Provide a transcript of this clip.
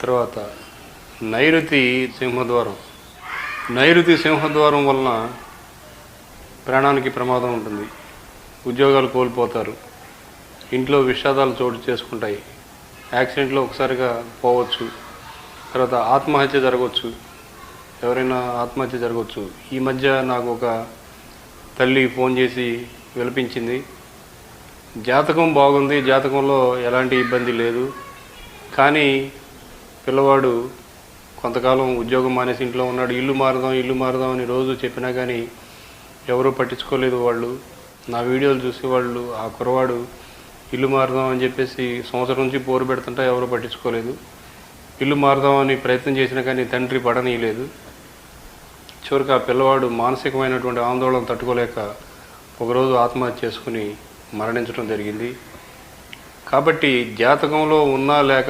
తర్వాత నైరుతి సింహద్వారం. నైరుతి సింహద్వారం వలన ప్రాణానికి ప్రమాదం ఉంటుంది. ఉద్యోగాలు కోల్పోతారు. ఇంట్లో విషాదాలు చోటు చేసుకుంటాయి. యాక్సిడెంట్లో ఒకసారిగా పోవచ్చు. తర్వాత ఆత్మహత్య జరగవచ్చు. ఎవరైనా ఆత్మహత్య జరగవచ్చు. ఈ మధ్య నాకు ఒక తల్లి ఫోన్ చేసి విలపించింది. జాతకం బాగుంది. జాతకంలో ఎలాంటి ఇబ్బంది లేదు. కానీ పిల్లవాడు కొంతకాలం ఉద్యోగం మానేసి ఇంట్లో ఉన్నాడు ఇల్లు మారదాం ఇల్లు మారదాం అని రోజు చెప్పినా కానీ ఎవరూ పట్టించుకోలేదు వాళ్ళు. నా వీడియోలు చూసి వాళ్ళు ఆ కురవాడు ఇల్లు మారదాం అని చెప్పేసి సంవత్సరం నుంచి పోరు పెడుతుంటా ఎవరూ పట్టించుకోలేదు. ఇల్లు మారదామని ప్రయత్నం చేసినా కానీ తండ్రి పడనీయలేదు. చివరికి ఆ పిల్లవాడు మానసికమైనటువంటి ఆందోళన తట్టుకోలేక ఒకరోజు ఆత్మహత్య చేసుకుని మరణించడం జరిగింది. కాబట్టి జాతకంలో ఉన్నా లేక